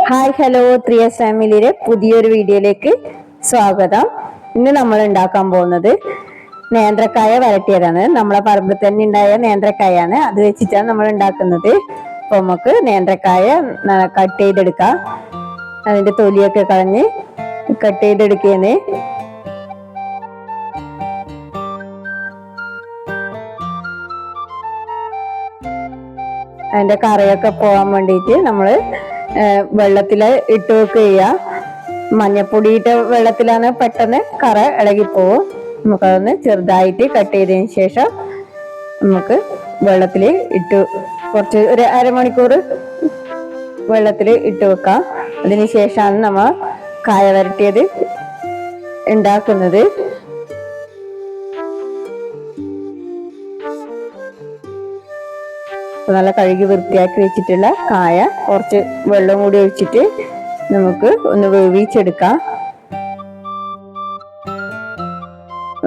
Hi hello ത്രിയ ഫാമിലിയിലെ പുതിയൊരു വീഡിയോയിലേക്ക് സ്വാഗതം. ഇന്ന് നമ്മൾ ഉണ്ടാക്കാൻ പോകുന്നത് നേന്ത്രക്കായ വരട്ടിയതാണ്. നമ്മളെ പറമ്പിൽ തന്നെ ഉണ്ടായ നേന്ത്രക്കായാണ്. അത് വെച്ചിട്ടാണ് നമ്മൾ ഉണ്ടാക്കുന്നത്. അപ്പൊ നമുക്ക് നേന്ത്രക്കായ കട്ട് ചെയ്തെടുക്കാം. അതിന്റെ തൊലിയൊക്കെ കളഞ്ഞ് കട്ട് ചെയ്തെടുക്കുകയാണ് അതിന്റെ കറയൊക്കെ പോകാൻ വേണ്ടിയിട്ട് നമ്മൾ വെള്ളത്തിൽ ഇട്ട് വെക്കുക ചെയ്യുക മഞ്ഞപ്പൊടി ഇട്ട വെള്ളത്തിലാണ് പെട്ടെന്ന് കറ ഇളകിപ്പോവും. നമുക്കതൊന്ന് ചെറുതായിട്ട് കട്ട് ചെയ്തതിന് ശേഷം നമുക്ക് വെള്ളത്തിൽ ഇട്ട് കുറച്ച് ഒരു അരമണിക്കൂർ വെള്ളത്തിൽ ഇട്ട് വെക്കാം. അതിന് ശേഷമാണ് നമ്മൾ കായ വരട്ടിയത് ഉണ്ടാക്കുന്നത്. നല്ല കഴുകി വൃത്തിയാക്കി വെച്ചിട്ടുള്ള കായ കുറച്ച് വെള്ളം കൂടി ഒഴിച്ചിട്ട് നമുക്ക് ഒന്ന് വേവിച്ചെടുക്കാം.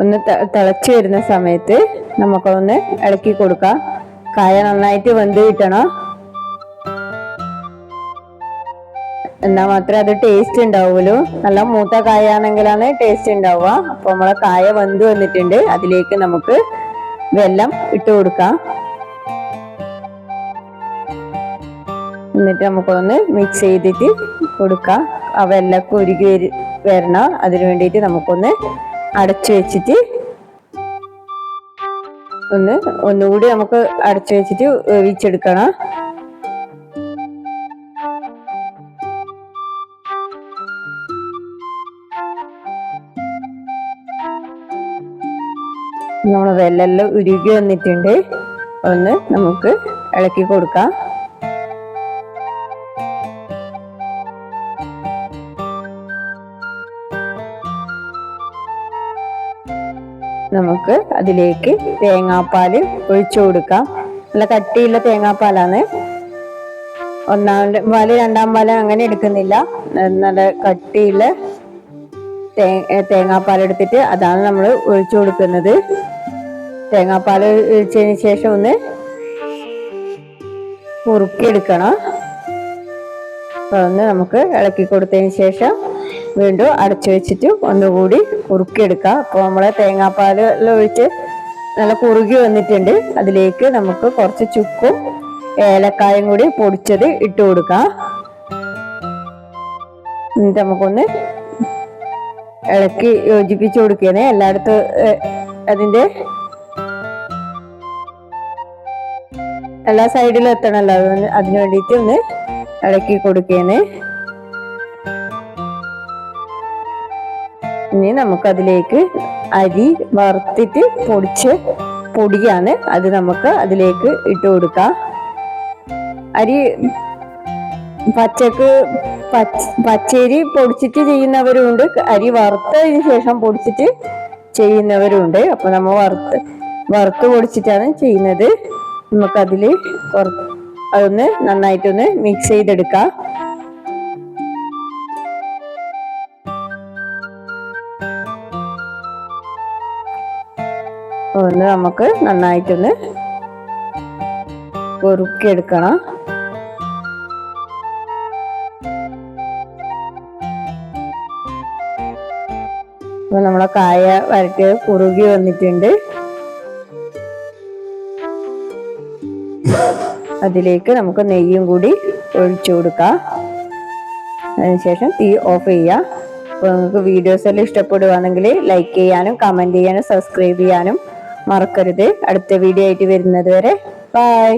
ഒന്ന് തിളച്ചു വരുന്ന സമയത്ത് നമുക്കൊന്ന് ഇളക്കി കൊടുക്കാം. കായ നന്നായിട്ട് വെന്ത് കിട്ടണം. എന്നാൽ മാത്രമേ അത് ടേസ്റ്റ് ഉണ്ടാവുള്ളൂ. നല്ല മൂത്ത കായ ആണെങ്കിലാണ് ടേസ്റ്റ് ഉണ്ടാവുക. അപ്പോൾ നമ്മളെ കായ വെന്ത് വന്നിട്ടുണ്ട്. അതിലേക്ക് നമുക്ക് വെല്ലം ഇട്ട് കൊടുക്കാം. എന്നിട്ട് നമുക്കൊന്ന് മിക്സ് ചെയ്തിട്ട് കൊടുക്കാം. ആ വെള്ളമൊക്കെ ഉരുകി വരി വരണം. അതിന് വേണ്ടിയിട്ട് നമുക്കൊന്ന് അടച്ചു വെച്ചിട്ട് ഒന്ന് ഒന്നുകൂടി നമുക്ക് അടച്ചു വെച്ചിട്ട് വേവിച്ചെടുക്കണം. നമ്മൾ വെല്ലെല്ലാം ഉരുകി വന്നിട്ടുണ്ട്. ഒന്ന് നമുക്ക് ഇളക്കി കൊടുക്കാം. നമുക്ക് അതിലേക്ക് തേങ്ങാപ്പാൽ ഒഴിച്ചു കൊടുക്കാം. നല്ല കട്ടിയുള്ള തേങ്ങാപ്പാലാണ്. ഒന്നാം പാൽ രണ്ടാം പാൽ അങ്ങനെ എടുക്കുന്നില്ല. നല്ല കട്ടിയുള്ള തേ തേങ്ങാപ്പാൽ എടുത്തിട്ട് അതാണ് നമ്മൾ ഒഴിച്ചു കൊടുക്കുന്നത്. തേങ്ങാപ്പാൽ ഒഴിച്ചതിന് ശേഷം ഒന്ന് മുറുക്കിയെടുക്കണം. അപ്പൊ ഒന്ന് നമുക്ക് ഇളക്കി കൊടുത്തതിന് ശേഷം വീണ്ടും അടച്ചു വെച്ചിട്ട് ഒന്നുകൂടി കുറുക്കിയെടുക്കുക അപ്പോൾ നമ്മൾ തേങ്ങാപ്പാലൊഴിച്ച് നല്ല കുറുകി വന്നിട്ടുണ്ട്. അതിലേക്ക് നമുക്ക് കുറച്ച് ചുക്കും ഏലക്കായും കൂടി പൊടിച്ചത് ഇട്ട് കൊടുക്കുക എന്നിട്ട് നമുക്കൊന്ന് ഇളക്കി യോജിപ്പിച്ച് കൊടുക്കുകയാണ് എല്ലായിടത്തും അതിന്റെ എല്ലാ സൈഡിലും എത്തണമല്ലോ അതിന് വേണ്ടിയിട്ട് ഒന്ന് ഇളക്കി കൊടുക്കുകയാണ് ഇനി നമുക്കതിലേക്ക് അരി വറുത്തിട്ട് പൊടിച്ച് പൊടിയാണ് അത് നമുക്ക് അതിലേക്ക് ഇട്ട് കൊടുക്കാം. അരി പച്ചക്ക് പച്ച പച്ചരി പൊടിച്ചിട്ട് ചെയ്യുന്നവരുണ്ട്. അരി വറുത്തതിന് ശേഷം പൊടിച്ചിട്ട് ചെയ്യുന്നവരുണ്ട്. അപ്പൊ നമ്മൾ വറുത്ത് വറുത്ത് പൊടിച്ചിട്ടാണ് ചെയ്യുന്നത്. നമുക്കതിൽ കുറ അതൊന്ന് നന്നായിട്ടൊന്ന് മിക്സ് ചെയ്തെടുക്കാം. ഒന്ന് നമുക്ക് നന്നായിട്ടൊന്ന് പൊറുക്കിയെടുക്കണം. അപ്പൊ നമ്മളെ കായ വരട്ട് കുറുകി വന്നിട്ടുണ്ട്. അതിലേക്ക് നമുക്ക് നെയ്യും കൂടി ഒഴിച്ചു കൊടുക്കാം. അതിനുശേഷം തീ ഓഫ് ചെയ്യാം. അപ്പോൾ നിങ്ങൾക്ക് വീഡിയോസ് എല്ലാം ഇഷ്ടപ്പെടുവാണെങ്കിൽ ലൈക്ക് ചെയ്യാനും കമന്റ് ചെയ്യാനും സബ്സ്ക്രൈബ് ചെയ്യാനും മറക്കരുത്. അടുത്ത വീഡിയോ ആയിട്ട് വരുന്നത് വരെ. ബൈ